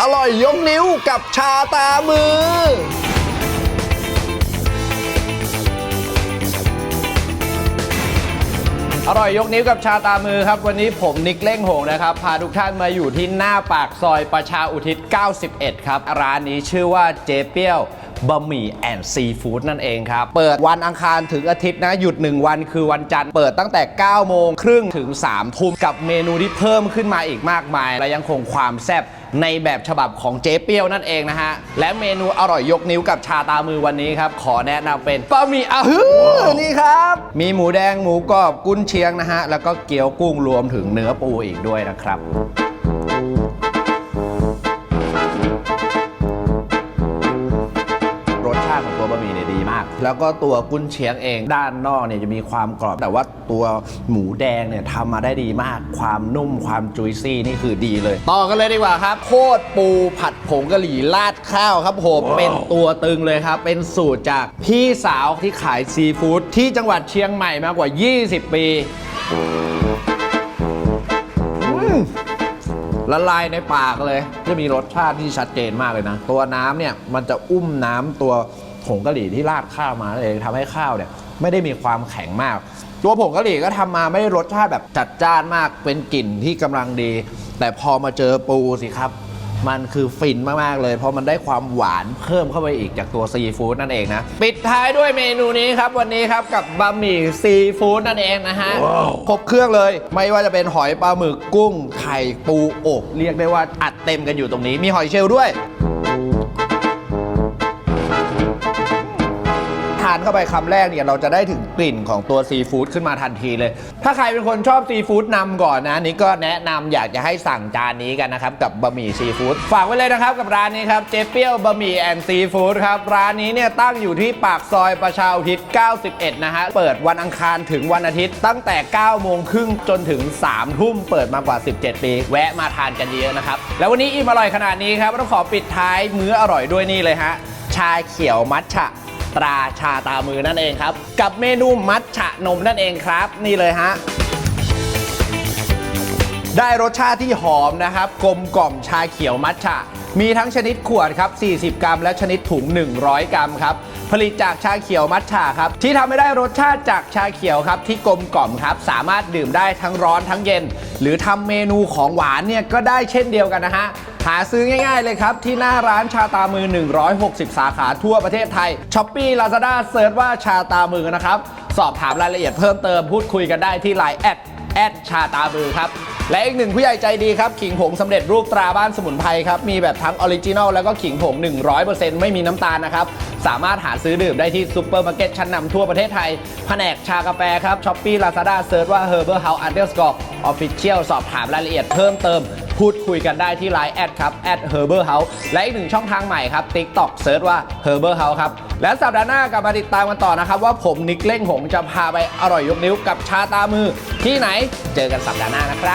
อร่อยยกนิ้วกับชาตามือ อร่อยยกนิ้วกับชาตามือครับ วันนี้ผมนิกเล่งหงนะครับ พาทุกท่านมาอยู่ที่หน้าปากซอยประชาอุทิศ 91 ครับ ร้านนี้ชื่อว่าเจเปี้ยว บะหมี่แอนซีฟู้ดนั่นเองครับ เปิดวันอังคารถึงอาทิตย์นะ หยุด 1 วันคือวันจันทร์ เปิดตั้งแต่ 9 โมงครึ่งถึง 3 ทุ่มกับเมนูที่เพิ่มขึ้นมาอีกมากมาย และยังคงความแซ่บในแบบฉบับของเจ๊เปี้ยวนั่นเองนะฮะ และเมนูอร่อยยกนิ้วกับชาตามือวันนี้ครับ ขอแนะนำเป็นบะหมี่อะฮือนี่ครับ มีหมูแดงหมูกรอบกุ้นเชียงนะฮะแล้วก็เกี๊ยวกุ้งรวมถึงเนื้อปูอีกด้วยนะครับ แล้วก็ตัวกุ้นเชียงเอง ด้านนอกเนี่ยจะมีความกรอบ แต่ว่าตัวหมูแดงเนี่ยทำมาได้ดีมาก ความนุ่มความจุยซี่นี่คือดีเลย ต่อกันเลยดีกว่าครับ โคตรปูผัดผงกะหรี่ราดข้าวครับผมเป็นตัวตึงเลยครับ เป็นสูตรจากพี่สาวที่ขายซีฟู้ดที่จังหวัดเชียงใหม่มากว่า 20 ปีละลายในปากเลยจะมีรสชาติที่ชัดเจนมากเลยนะ ตัวน้ำเนี่ยมันจะอุ้มน้ำตัว ผงกะหรี่ที่ราดข้าวมานั่นเองทำให้ข้าวเนี่ยไม่ได้มีความแข็งมาก ตัวผงกะหรี่ก็ทำมาไม่ได้รสชาติแบบจัดจ้านมากเป็นกลิ่นที่กำลังดี แต่พอมาเจอปูสิครับ มันคือฟินมากๆเลย เพราะมันได้ความหวานเพิ่มเข้าไปอีกจากตัวซีฟู้ดนั่นเองนะ ปิดท้ายด้วยเมนูนี้ครับวันนี้ครับกับบะหมี่ซีฟู้ดนั่นเองนะฮะครบเครื่องเลย ไม่ว่าจะเป็นหอยปลาหมึกกุ้งไข่ปูอบเรียกได้ว่าอัดเต็มกันอยู่ตรงนี้มีหอยเชลล์ด้วย เข้าไปคำแรกเนี่ยเราจะได้ถึงกลิ่นของตัวซีฟู้ดขึ้นมาทันทีเลย ถ้าใครเป็นคนชอบซีฟู้ดนำก่อนนะนี่ก็แนะนำอยากจะให้สั่งจานนี้กันนะครับ กับบะหมี่ซีฟู้ดฝากไว้เลยนะครับกับร้านนี้ครับเจเปี้ยวบะหมี่แอนซีฟู้ดครับร้านนี้เนี่ยตั้งอยู่ที่ปากซอยประชาอุทิศ 91 นะฮะเปิดวันอังคารถึงวันอาทิตย์ตั้งแต่ 9 โมงครึ่งจนถึง 3 ทุ่มเปิดมากว่า 17 ปี แวะมาทานกันเยอะนะครับ แล้ววันนี้อิ่มอร่อยขนาดนี้ครับต้องขอปิดท้ายมื้ออร่อยด้วยนี่เลยฮะชาเขียวมัทฉะ ตราชาตามือนั่นเองครับ กับเมนูมัทฉะนมนั่นเองครับ นี่เลยฮะ ได้รสชาติที่หอมนะครับ กลมกล่อมชาเขียวมัทฉะ มีทั้งชนิดขวดครับ 40 กรัม และชนิดถุง 100 กรัมครับ ผลิตจากชาเขียวมัทฉะครับ ที่ทำให้ได้รสชาติจากชาเขียวครับ ที่กลมกล่อมครับ สามารถดื่มได้ทั้งร้อนทั้งเย็น หรือทำเมนูของหวานเนี่ยก็ได้เช่นเดียวกันนะฮะหาซื้อง่ายๆเลยครับ ที่หน้าร้านชาตามือ 160 สาขาทั่วประเทศไทยช้อปปี้ลาซาด้าเซิร์ชว่าชาตามือนะครับ สอบถามรายละเอียดเพิ่มเติมพูดคุยกันได้ที่ไลน์แอด แอดชาตาบือครับ และอีกหนึ่งผู้ใหญ่ใจดีครับ ขิงผงสำเร็จรูปตราบ้านสมุนไพรครับ มีแบบทั้งออริจินอลแล้วก็ขิงผง 100%ไม่มีน้ำตาลนะครับ สามารถหาซื้อดื่มได้ที่ซูเปอร์มาร์เก็ตชั้นนำทั่วประเทศไทย แผนกชากาแฟครับช้อปปี้ลาซาด้าเซิร์ชว่า Herbal House Underscore Official สอบถามรายละเอียดเพิ่มเติม พูดคุยกันได้ที่ไลน์แอดครับแอด Herber House และอีกหนึ่งช่องทางใหม่ครับ TikTok เซิร์ชว่า Herbal House ครับ และสัปดาห์หน้ากลับมาติดตามกันต่อนะครับ ว่าผมนิกเล่งหงจะพาไปอร่อยยกนิ้วกับชาตามือที่ไหนเจอกันสัปดาห์หน้านะครับ